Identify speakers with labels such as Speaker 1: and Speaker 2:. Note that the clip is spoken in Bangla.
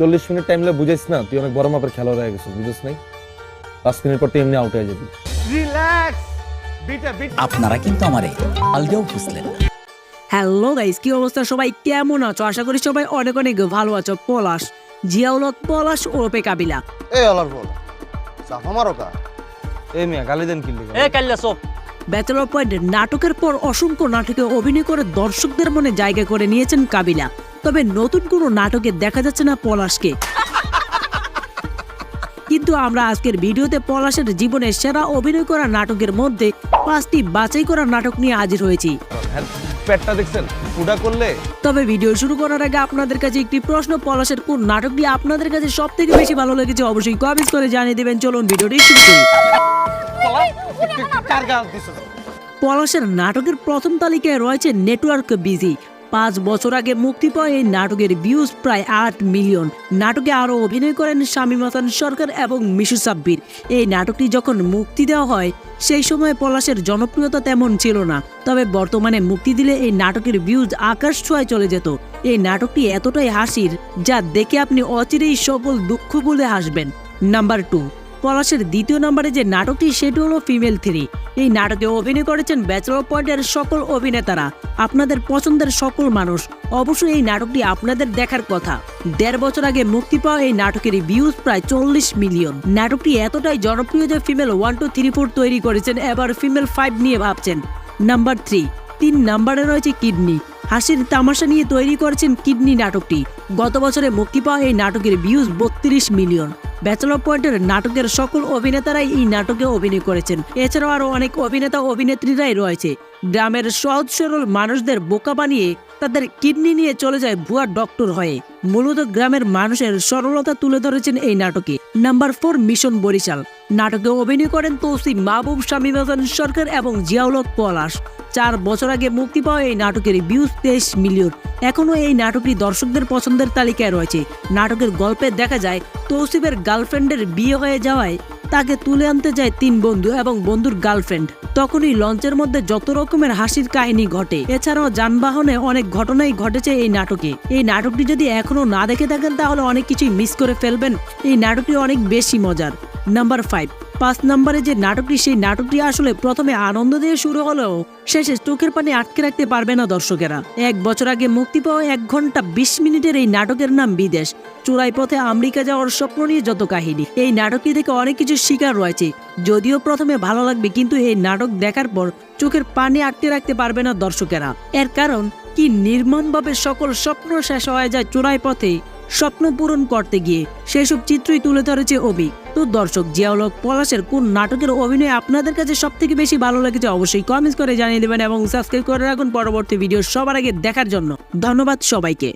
Speaker 1: চল্লিশ মিনিট টাইম লে বুঝাইস না তুই অনেক বড় মাপের খেলোয়াড় হয়ে গেছিস বুঝিস নাই? পাঁচ মিনিট পর তুই এমনি আউট হয়ে যাবি।
Speaker 2: আপনারা কিন্তু আমার এই আলগেও বুঝলেন
Speaker 3: হ্যালো গাইস কি অবস্থা? সবাই কেমন আছো? আশা করি সবাই অনেক অনেক ভালো আছো। পলাশ জিয়াউলক পলাশ ওরপে কাবিলা।
Speaker 4: এই আলার বল চাপা মারো কা
Speaker 1: এই মিয়া গালি দেন কিনলি
Speaker 5: এ কাল্লা সব
Speaker 3: ব্যাচেলর পয়েন্ট নাটকের পর অসংখ্য নাটকে অভিনয় করে দর্শকদের মনে জায়গা করে নিয়েছেন কাবিলা। তবে নতুন কোনো নাটকে দেখা যাচ্ছে না পলাশকে। কিন্তু আমরা আজকের ভিডিওতে পলাশের জীবনের সেরা অভিনয় করা নাটকের মধ্যে পাঁচটি বাছাই করা নাটক নিয়ে হাজির হয়েছি।
Speaker 1: হ্যাঁ পেটটা দেখছেন ফুডা করলে?
Speaker 3: তবে ভিডিও শুরু করার আগে আপনাদের কাছে একটি প্রশ্ন পলাশের কোন নাটকটি আপনাদের কাছে সব থেকে বেশি ভালো লেগেছে অবশ্যই কমেন্টস করে জানিয়ে দেবেন। চলুন ভিডিওটি শুরু করি। পলাশের নাটকের প্রথম তালিকায় রয়েছে নেটওয়ার্ক বিজি পাঁচ বছর আগে মুক্তি পায় এই নাটকের ভিউজ প্রায় আট মিলিয়ন। নাটকে আরও অভিনয় করেন শামীম সরকার এবং মিশু সাব্বির। এই নাটকটি যখন মুক্তি দেওয়া হয়, সেই সময় পলাশের জনপ্রিয়তা তেমন ছিল না। তবে বর্তমানে মুক্তি দিলে এই নাটকের ভিউজ আকাশ ছোঁয়ায় চলে যেত। এই নাটকটি এতটাই হাসির, যা দেখে আপনি অচিরেই সকল দুঃখ বলে হাসবেন। নাম্বার টু পলাশের দ্বিতীয় নম্বরে যে নাটকটি, সেটি হলো ফিমেল থ্রি এই নাটকে অভিনয় করেছেন ব্যাচেলর পয়েন্টের সকল অভিনেতারা। আপনাদের পছন্দের সকল মানুষ। অবশ্যই এই নাটকটি আপনাদের দেখার কথা। দেড় বছর আগে মুক্তি পাওয়া এই নাটকের ভিউজ প্রায় চল্লিশ মিলিয়ন। নাটকটি এতটাই জনপ্রিয় যে female one two three four তৈরি করেছেন, এবার ফিমেল ফাইভ নিয়ে ভাবছেন। নাম্বার থ্রি তিন নাম্বারে রয়েছে কিডনি হাসির তামাশা নিয়ে তৈরি করেছেন কিডনি নাটকটি। গত বছরে মুক্তি পাওয়া এই নাটকের ভিউজ বত্রিশ মিলিয়ন। ব্যাচেলর পয়েন্টের নাটকের সকল অভিনেতারাই এই নাটকে অভিনয় করেছেন। এছাড়াও আরও অনেক অভিনেতা অভিনেত্রীরাই রয়েছে। গ্রামের সহজ সরল মানুষদের বোকা বানিয়ে তাদের কিডনি নিয়ে চলে যায় ভুয়া ডক্টর হয়ে। মূলত গ্রামের মানুষের সরলতা তুলে ধরেছেন এই নাটকে। Number four, mission Barishal. নাটকে অভিনয় করেন তৌসি মাহবুব, শামীম হাসান সরকার এবং জিয়াউলক পলাশ। চার বছর আগে মুক্তি পাওয়া এই নাটকের ভিউজ তেইশ মিলিয়ন এখনও এই নাটকটি দর্শকদের পছন্দের তালিকায় রয়েছে। নাটকের গল্পে দেখা যায়, তৌসিফের গার্লফ্রেন্ডের বিয়ে হয়ে যাওয়ায় তাকে তুলে আনতে যায় তিন বন্ধু এবং বন্ধুর গার্লফ্রেন্ড। তখনই লঞ্চের মধ্যে যত রকমের হাসির কাহিনী ঘটে, এছাড়াও যানবাহনে অনেক ঘটনাই ঘটেছে এই নাটকে। এই নাটকটি যদি এখনও না দেখে থাকেন, তাহলে অনেক কিছুই মিস করে ফেলবেন। এই নাটকটি অনেক বেশি মজার। নাম্বার ফাইভ পাঁচ নম্বরে যে নাটকটি, সেই নাটকটি আসলে প্রথমে আনন্দ দিয়ে শুরু হলেও শেষে চোখের পানি আটকে রাখতে পারবে না দর্শকেরা। এক বছর আগে মুক্তি পাওয়া এক ঘণ্টা বিশ মিনিটের এই নাটকের নাম বিদেশ। চূড়াই পথে আমেরিকা যাওয়ার স্বপ্ন নিয়ে যত কাহিনী, এই নাটকটি থেকে অনেক কিছু শিকার রয়েছে। যদিও প্রথমে ভালো লাগবে, কিন্তু এই নাটক দেখার পর চোখের পানি আটকে রাখতে পারবে না দর্শকেরা। এর কারণ, কি নির্মমভাবে সকল স্বপ্ন শেষ হয়ে যায় চোরাই পথে স্বপ্ন পূরণ করতে গিয়ে সেসব চিত্রই তুলে ধরেছে অবি তো দর্শক, জিয়াউলক পলাশের কোন নাটকের অভিনয় আপনাদের কাছে সব থেকে বেশি ভালো লেগেছে অবশ্যই কমেন্টস করে জানিয়ে দেবেন এবং সাবস্ক্রাইব করে রাখুন পরবর্তী ভিডিও সবার আগে দেখার জন্য। ধন্যবাদ সবাইকে।